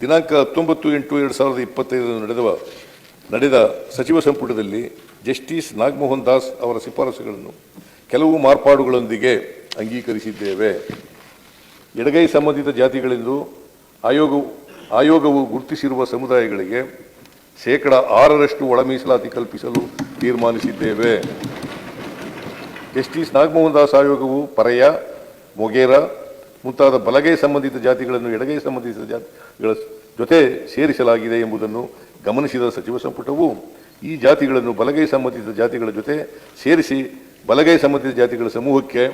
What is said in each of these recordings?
ದಿನಾಂಕ ಹತ್ತೊಂಬತ್ತು ಎಂಟು ಎರಡು ಸಾವಿರದ ಇಪ್ಪತ್ತೈದರಂದು ನಡೆದ ನಡೆದ ಸಚಿವ ಸಂಪುಟದಲ್ಲಿ ಜಸ್ಟಿಸ್ ನಾಗಮೋಹನ್ ದಾಸ್ ಅವರ ಶಿಫಾರಸುಗಳನ್ನು ಕೆಲವು ಮಾರ್ಪಾಡುಗಳೊಂದಿಗೆ ಅಂಗೀಕರಿಸಿದ್ದೇವೆ. ಎಡಗೈ ಸಂಬಂಧಿತ ಜಾತಿಗಳೆಂದು ಆಯೋಗವು ಆಯೋಗವು ಗುರುತಿಸಿರುವ ಸಮುದಾಯಗಳಿಗೆ ಶೇಕಡ ಆರರಷ್ಟು ಒಳ ಮೀಸಲಾತಿ ಕಲ್ಪಿಸಲು ತೀರ್ಮಾನಿಸಿದ್ದೇವೆ. ಜಸ್ಟಿಸ್ ನಾಗಮೋಹನ್ ದಾಸ್ ಆಯೋಗವು ಪರಯ, ಮೊಗೇರ ಮುಂತಾದ ಬಲಗೈ ಸಂಬಂಧಿತ ಜಾತಿಗಳನ್ನು ಎಡಗೈ ಸಂಬಂಧಿತ ಜಾತಿಗಳ ಜೊತೆ ಸೇರಿಸಲಾಗಿದೆ ಎಂಬುದನ್ನು ಗಮನಿಸಿದ ಸಚಿವ ಸಂಪುಟವು ಈ ಜಾತಿಗಳನ್ನು ಬಲಗೈ ಸಂಬಂಧಿತ ಜಾತಿಗಳ ಜೊತೆ ಸೇರಿಸಿ ಬಲಗೈ ಸಂಬಂಧಿತ ಜಾತಿಗಳ ಸಮೂಹಕ್ಕೆ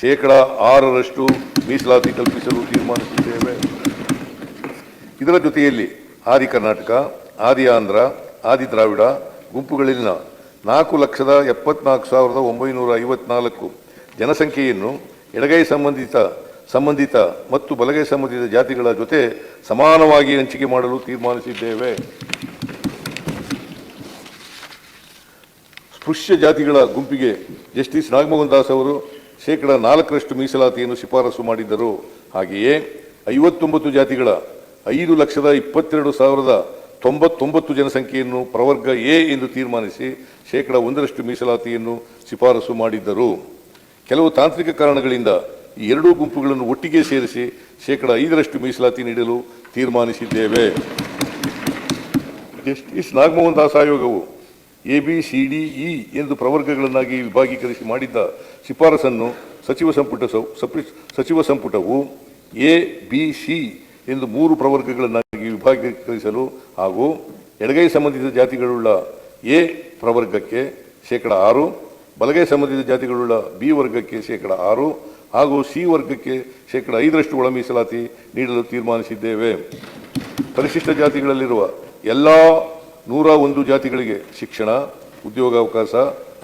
ಶೇಕಡ ಆರರಷ್ಟು ಮೀಸಲಾತಿ ಕಲ್ಪಿಸಲು ತೀರ್ಮಾನಿಸುತ್ತೇವೆ. ಇದರ ಜೊತೆಯಲ್ಲಿ ಆದಿ ಕರ್ನಾಟಕ, ಆದಿ ಆಂಧ್ರ, ಆದಿ ದ್ರಾವಿಡ ಗುಂಪುಗಳಲ್ಲಿನ ನಾಲ್ಕು ಲಕ್ಷದ ಎಪ್ಪತ್ನಾಲ್ಕು ಸಾವಿರದ ಒಂಬೈನೂರ ಐವತ್ನಾಲ್ಕು ಜನಸಂಖ್ಯೆಯನ್ನು ಎಡಗೈ ಸಂಬಂಧಿತ ಸಂಬಂಧಿತ ಮತ್ತು ಬಲಗೈ ಸಂಬಂಧಿತ ಜಾತಿಗಳ ಜೊತೆ ಸಮಾನವಾಗಿ ಹಂಚಿಕೆ ಮಾಡಲು ತೀರ್ಮಾನಿಸಿದ್ದೇವೆ. ಸ್ಪೃಶ್ಯ ಜಾತಿಗಳ ಗುಂಪಿಗೆ ಜಸ್ಟಿಸ್ ನಾಗಮೋಹನ್ ದಾಸ್ ಅವರು ಶೇಕಡ ನಾಲ್ಕರಷ್ಟು ಮೀಸಲಾತಿಯನ್ನು ಶಿಫಾರಸು ಮಾಡಿದ್ದರು. ಹಾಗೆಯೇ ಐವತ್ತೊಂಬತ್ತು ಜಾತಿಗಳ ಐದು ಲಕ್ಷದ ಇಪ್ಪತ್ತೆರಡು ಸಾವಿರದ ತೊಂಬತ್ತೊಂಬತ್ತು ಜನಸಂಖ್ಯೆಯನ್ನು ಪ್ರವರ್ಗ ಎ ಎಂದು ತೀರ್ಮಾನಿಸಿ ಶೇಕಡ ಒಂದರಷ್ಟು ಮೀಸಲಾತಿಯನ್ನು ಶಿಫಾರಸು ಮಾಡಿದ್ದರು. ಕೆಲವು ತಾಂತ್ರಿಕ ಕಾರಣಗಳಿಂದ ಈ ಎರಡೂ ಗುಂಪುಗಳನ್ನು ಒಟ್ಟಿಗೆ ಸೇರಿಸಿ ಶೇಕಡ ಐದರಷ್ಟು ಮೀಸಲಾತಿ ನೀಡಲು ತೀರ್ಮಾನಿಸಿದ್ದೇವೆ. ಜಸ್ಟಿಸ್ ನಾಗಮೋಹನ್ ದಾಸ್ ಆಯೋಗವು A, B, C, D, E ಎಂದು ಪ್ರವರ್ಗಗಳನ್ನಾಗಿ ವಿಭಾಗೀಕರಿಸಿ ಮಾಡಿದ್ದ ಶಿಫಾರಸನ್ನು ಸಚಿವ ಸಂಪುಟ ಸಚಿವ ಸಂಪುಟವು ಎ, ಬಿ, ಸಿ ಎಂದು ಮೂರು ಪ್ರವರ್ಗಗಳನ್ನಾಗಿ ವಿಭಾಗೀಕರಿಸಲು ಹಾಗೂ ಎಡಗೈ ಸಂಬಂಧಿತ ಜಾತಿಗಳುಳ್ಳ ಎ ಪ್ರವರ್ಗಕ್ಕೆ ಶೇಕಡ ಆರು, ಬಲಗೈ ಸಂಬಂಧಿತ ಜಾತಿಗಳುಳ್ಳ ಬಿ ವರ್ಗಕ್ಕೆ ಶೇಕಡ ಆರು ಹಾಗೂ ಸಿ ವರ್ಗಕ್ಕೆ ಶೇಕಡ ಐದರಷ್ಟು ಒಳ ಮೀಸಲಾತಿ ನೀಡಲು ತೀರ್ಮಾನಿಸಿದ್ದೇವೆ. ಪರಿಶಿಷ್ಟ ಜಾತಿಗಳಲ್ಲಿರುವ ಎಲ್ಲ ನೂರ ಒಂದು ಜಾತಿಗಳಿಗೆ ಶಿಕ್ಷಣ, ಉದ್ಯೋಗಾವಕಾಶ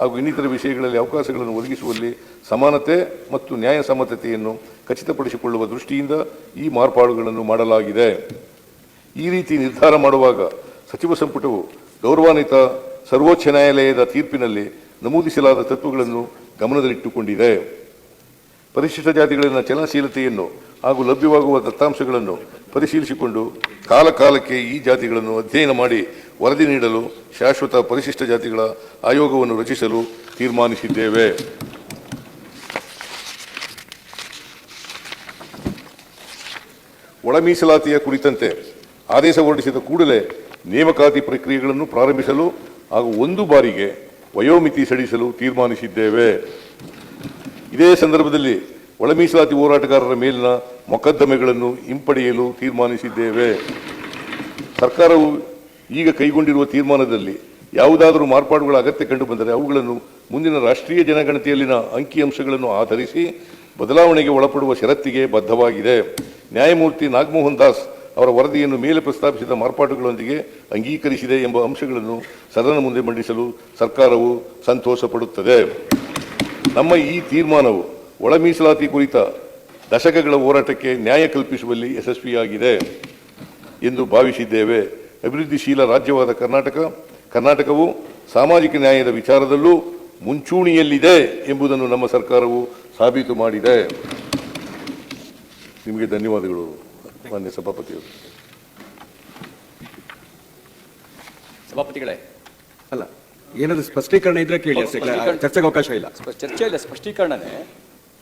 ಹಾಗೂ ಇನ್ನಿತರ ವಿಷಯಗಳಲ್ಲಿ ಅವಕಾಶಗಳನ್ನು ಒದಗಿಸುವಲ್ಲಿ ಸಮಾನತೆ ಮತ್ತು ನ್ಯಾಯಸಮ್ಮತತೆಯನ್ನು ಖಚಿತಪಡಿಸಿಕೊಳ್ಳುವ ದೃಷ್ಟಿಯಿಂದ ಈ ಮಾರ್ಪಾಡುಗಳನ್ನು ಮಾಡಲಾಗಿದೆ. ಈ ರೀತಿ ನಿರ್ಧಾರ ಮಾಡುವಾಗ ಸಚಿವ ಸಂಪುಟವು ಗೌರವಾನ್ವಿತ ಸರ್ವೋಚ್ಚ ನ್ಯಾಯಾಲಯದ ತೀರ್ಪಿನಲ್ಲಿ ನಮೂದಿಸಲಾದ ತತ್ವಗಳನ್ನು ಗಮನದಲ್ಲಿಟ್ಟುಕೊಂಡಿದೆ. ಪರಿಶಿಷ್ಟ ಜಾತಿಗಳಲ್ಲಿನ ಚಲನಶೀಲತೆಯನ್ನು ಹಾಗೂ ಲಭ್ಯವಾಗುವ ದತ್ತಾಂಶಗಳನ್ನು ಪರಿಶೀಲಿಸಿಕೊಂಡು ಕಾಲಕಾಲಕ್ಕೆ ಈ ಜಾತಿಗಳನ್ನು ಅಧ್ಯಯನ ಮಾಡಿ ವರದಿ ನೀಡಲು ಶಾಶ್ವತ ಪರಿಶಿಷ್ಟ ಜಾತಿಗಳ ಆಯೋಗವನ್ನು ರಚಿಸಲು ತೀರ್ಮಾನಿಸಿದ್ದೇವೆ. ಒಳ ಮೀಸಲಾತಿಯ ಕುರಿತಂತೆ ಆದೇಶ ಹೊರಡಿಸಿದ ಕೂಡಲೇ ನೇಮಕಾತಿ ಪ್ರಕ್ರಿಯೆಗಳನ್ನು ಪ್ರಾರಂಭಿಸಲು ಹಾಗೂ ಒಂದು ಬಾರಿಗೆ ವಯೋಮಿತಿ ಸಡಿಸಲು ತೀರ್ಮಾನಿಸಿದ್ದೇವೆ. ಇದೇ ಸಂದರ್ಭದಲ್ಲಿ ಒಳ ಮೀಸಲಾತಿ ಹೋರಾಟಗಾರರ ಮೇಲಿನ ಮೊಕದ್ದಮೆಗಳನ್ನು ಹಿಂಪಡೆಯಲು ತೀರ್ಮಾನಿಸಿದ್ದೇವೆ. ಸರ್ಕಾರವು ಈಗ ಕೈಗೊಂಡಿರುವ ತೀರ್ಮಾನದಲ್ಲಿ ಯಾವುದಾದರೂ ಮಾರ್ಪಾಡುಗಳ ಅಗತ್ಯ ಕಂಡುಬಂದರೆ ಅವುಗಳನ್ನು ಮುಂದಿನ ರಾಷ್ಟ್ರೀಯ ಜನಗಣತಿಯಲ್ಲಿನ ಅಂಕಿಅಂಶಗಳನ್ನು ಆಧರಿಸಿ ಬದಲಾವಣೆಗೆ ಒಳಪಡುವ ಷರತ್ತಿಗೆ ಬದ್ಧವಾಗಿದೆ. ನ್ಯಾಯಮೂರ್ತಿ ನಾಗಮೋಹನ್ ದಾಸ್ ಅವರ ವರದಿಯನ್ನು ಮೇಲೆ ಪ್ರಸ್ತಾಪಿಸಿದ ಮಾರ್ಪಾಡುಗಳೊಂದಿಗೆ ಅಂಗೀಕರಿಸಿದೆ ಎಂಬ ಅಂಶಗಳನ್ನು ಸದನ ಮುಂದೆ ಮಂಡಿಸಲು ಸರ್ಕಾರವು ಸಂತೋಷ ಪಡುತ್ತದೆ ನಮ್ಮ ಈ ತೀರ್ಮಾನವು ಒಳ ಮೀಸಲಾತಿ ಕುರಿತ ದಶಕಗಳ ಹೋರಾಟಕ್ಕೆ ನ್ಯಾಯ ಕಲ್ಪಿಸುವಲ್ಲಿ ಯಶಸ್ವಿಯಾಗಿದೆ ಎಂದು ಭಾವಿಸಿದ್ದೇವೆ. ಅಭಿವೃದ್ಧಿಶೀಲ ರಾಜ್ಯವಾದ ಕರ್ನಾಟಕ ಕರ್ನಾಟಕವು ಸಾಮಾಜಿಕ ನ್ಯಾಯದ ವಿಚಾರದಲ್ಲೂ ಮುಂಚೂಣಿಯಲ್ಲಿದೆ ಎಂಬುದನ್ನು ನಮ್ಮ ಸರ್ಕಾರವು ಸಾಬೀತು ಮಾಡಿದೆ. ನಿಮಗೆ ಧನ್ಯವಾದಗಳು ಮಾನ್ಯ ಸಭಾಪತಿಯವರು. ಸಭಾಪತಿಗಳೇ ಅಲ್ಲ ಏನಾದ್ರು ಸ್ಪಷ್ಟೀಕರಣ ಇದ್ರೆ ಕೇಳಿ ಅಷ್ಟೇ. ಚರ್ಚೆಗೆ ಅವಕಾಶ ಇಲ್ಲ. ಚರ್ಚೆ ಇಲ್ಲ ಸ್ಪಷ್ಟೀಕರಣನೇ.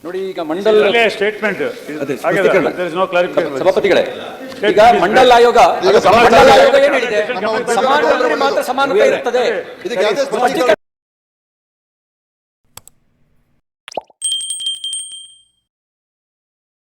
ನೋಡಿ ಈಗ ಮಂಡಲ್ ಸ್ಟೇಟ್ಮೆಂಟ್ ಸಭಾಪತಿಗಳೇ ಈಗ ಮಂಡಲ್ ಆಯೋಗ ಮಂಡಲ್ ಆಯೋಗ ಏನ್ ಹೇಳಿದೆ? ಸಮಾನ ಮಾತ್ರ ಸಮಾನತೆ ಇರ್ತದೆ. ಇದಕ್ಕೆ ಯಾವುದೇ ಸ್ಪಷ್ಟೀಕರಣ